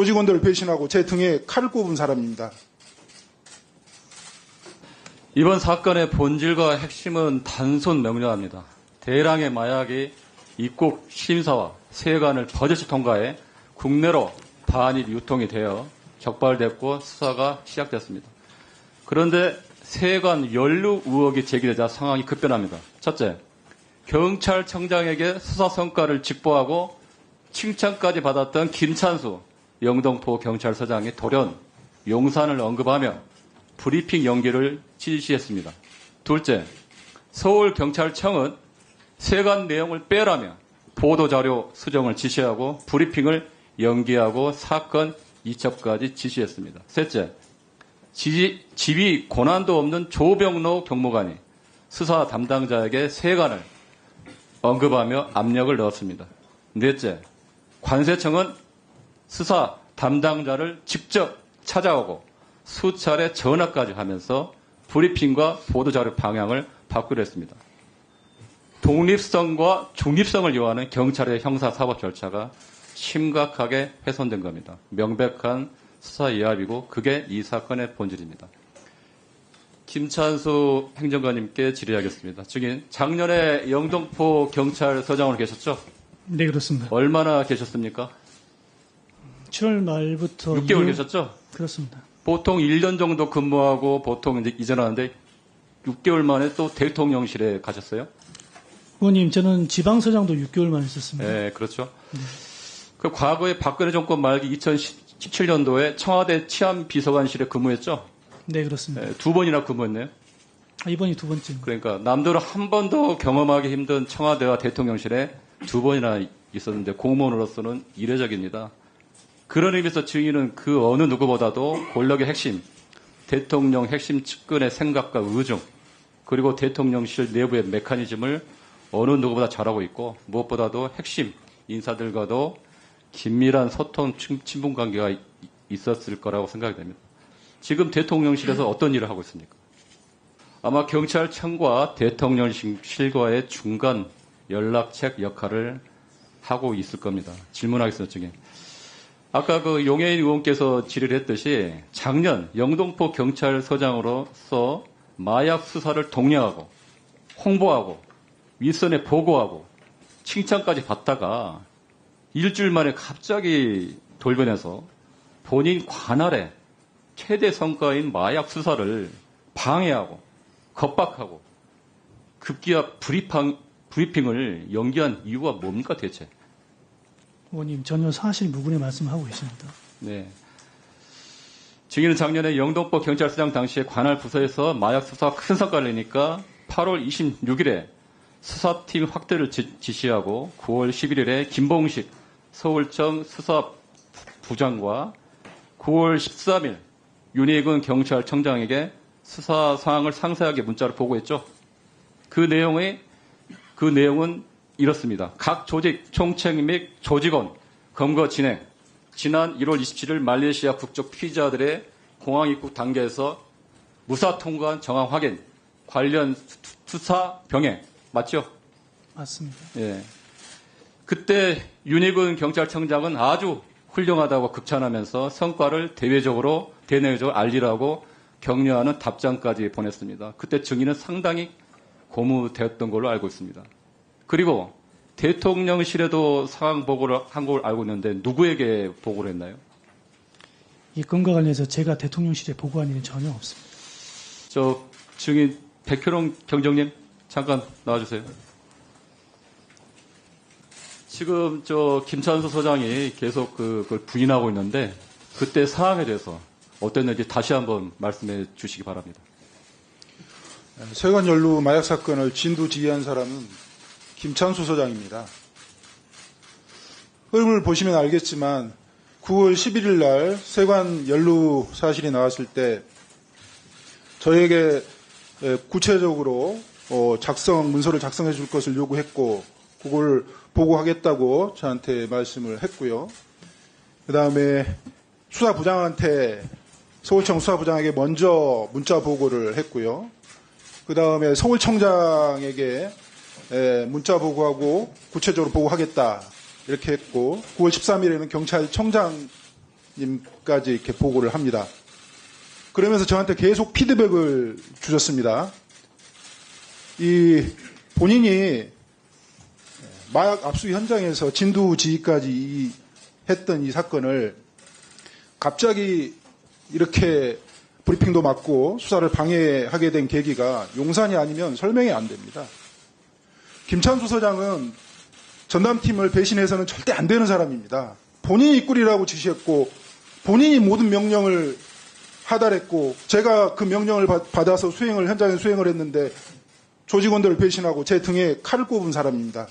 조직원들을 배신하고 제 등에 칼을 꼽은 사람입니다. 이번 사건의 본질과 핵심은 단순 명료합니다. 대량의 마약이 입국 심사와 세관을 버젓이 통과해 국내로 반입 유통이 되어 적발됐고 수사가 시작됐습니다. 그런데 세관 연루 의혹이 제기되자 상황이 급변합니다. 첫째, 경찰청장에게 수사 성과를 직보하고 칭찬까지 받았던 김찬수 영동포 경찰서장이 돌연 용산을 언급하며 브리핑 연기를 지시했습니다. 둘째, 서울경찰청은 세관 내용을 빼라며 보도자료 수정을 지시하고 브리핑을 연기하고 사건 이첩까지 지시했습니다. 셋째, 지, 지휘 고난도 없는 조병로 경무관이 수사 담당자에게 세관을 언급하며 압력을 넣었습니다. 넷째, 관세청은 수사 담당자를 직접 찾아오고 수차례 전화까지 하면서 브리핑과 보도자료 방향을 바꾸려 했습니다. 독립성과 중립성을 요하는 경찰의 형사사법 절차가 심각하게 훼손된 겁니다. 명백한 수사 이합이고 그게 이 사건의 본질입니다. 김찬수 행정관님께 질의하겠습니다. 증인, 작년에 영동포 경찰서장으로 계셨죠? 네, 그렇습니다. 얼마나 계셨습니까? 7월 말부터 6개월 이후- 계셨죠? 그렇습니다. 보통 1년 정도 근무하고 보통 이제 이전하는데 6개월 만에 또 대통령실에 가셨어요? 의원님, 저는 지방서장도 6개월 만에 있었습니다. 네, 그렇죠. 그 과거에 박근혜 정권 말기 2017년도에 청와대 치안비서관실에 근무했죠? 네, 그렇습니다. 네, 두 번이나 근무했네요. 아, 이번이 두 번째입니다. 그러니까 남들은 한 번도 경험하기 힘든 청와대와 대통령실에 두 번이나 있었는데 공무원으로서는 이례적입니다. 그런 의미에서 증인은 그 어느 누구보다도 권력의 핵심, 대통령 핵심 측근의 생각과 의중, 그리고 대통령실 내부의 메커니즘을 어느 누구보다 잘하고 있고 무엇보다도 핵심 인사들과도 긴밀한 소통, 친- 친분 관계가 이- 있었을 거라고 생각이 됩니다. 지금 대통령실에서 어떤 일을 하고 있습니까? 아마 경찰청과 대통령실과의 중간 연락책 역할을 하고 있을 겁니다. 질문하겠습니다, 증인. 아까 그 용해인 의원께서 질의를 했듯이 작년 영동포 경찰서장으로서 마약 수사를 독려하고 홍보하고 윗선에 보고하고 칭찬까지 받다가 일주일 만에 갑자기 돌변해서 본인 관할에 최대 성과인 마약 수사를 방해하고 겁박하고 급기야 브리팡, 브리핑을 연기한 이유가 뭡니까 대체? 의원님, 전혀 사실 무근의 말씀을 하고 계십니다. 네. 증인은 작년에 영동포 경찰서장 당시에 관할 부서에서 마약 수사 큰 성과를 내니까 8월 26일에 수사팀 확대를 지, 지시하고 9월 11일에 김봉식 서울청 수사부장과 9월 13일 윤희근 경찰청장에게 수사 상황을 상세하게 문자로 보고했죠. 그 내용이 그 내용은 이렇습니다. 각 조직 총책 및 조직원 검거 진행. 지난 1월 27일 말레이시아 국적 피의자들의 공항 입국 단계에서 무사 통과한 정황 확인, 관련 수- 수사 병행 맞죠? 맞습니다. 예. 그때 윤희근 경찰청장은 아주 훌륭하다고 극찬하면서 성과를 대외적으로 대내적으로 알리라고 격려하는 답장까지 보냈습니다. 그때 증인은 상당히 고무되었던 걸로 알고 있습니다. 그리고 대통령실에도 상황 보고를 한 걸 알고 있는데 누구에게 보고를 했나요? 이 건과 관련해서 제가 대통령실에 보고한 일은 전혀 없습니다. 저 증인 백효롱 경정님 잠깐 나와주세요. 지금 저 김찬수 소장이 계속 그- 그걸 부인하고 있는데 그때 상황에 대해서 어땠는지 다시 한번 말씀해 주시기 바랍니다. 세관 연루 마약 사건을 진두지휘한 사람은 김찬수 소장입니다. 흐름을 보시면 알겠지만 9월 11일 날 세관 연루 사실이 나왔을 때 저에게 에, 구체적으로 어, 작성 문서를 작성해 줄 것을 요구했고 그걸 보고하겠다고 저한테 말씀을 했고요. 그 다음에 수사부장한테 서울청 수사부장에게 먼저 문자 보고를 했고요. 그 다음에 서울청장에게 에, 문자 보고하고 구체적으로 보고하겠다 이렇게 했고 9월 13일에는 경찰청장에게 수사관님까지 이렇게 보고를 합니다. 그러면서 저한테 계속 피드백을 주셨습니다. 이 본인이 마약 압수 현장에서 진두 지휘까지 이- 했던 이 사건을 갑자기 이렇게 브리핑도 맞고 수사를 방해하게 된 계기가 용산이 아니면 설명이 안 됩니다. 김찬수 서장은 전담팀을 배신해서는 절대 안 되는 사람입니다. 본인이 꾸리라고 지시했고 본인이 모든 명령을 하달했고 제가 그 명령을 받- 받아서 수행을 현장에 수행을 했는데 조직원들을 배신하고 제 등에 칼을 꼽은 사람입니다.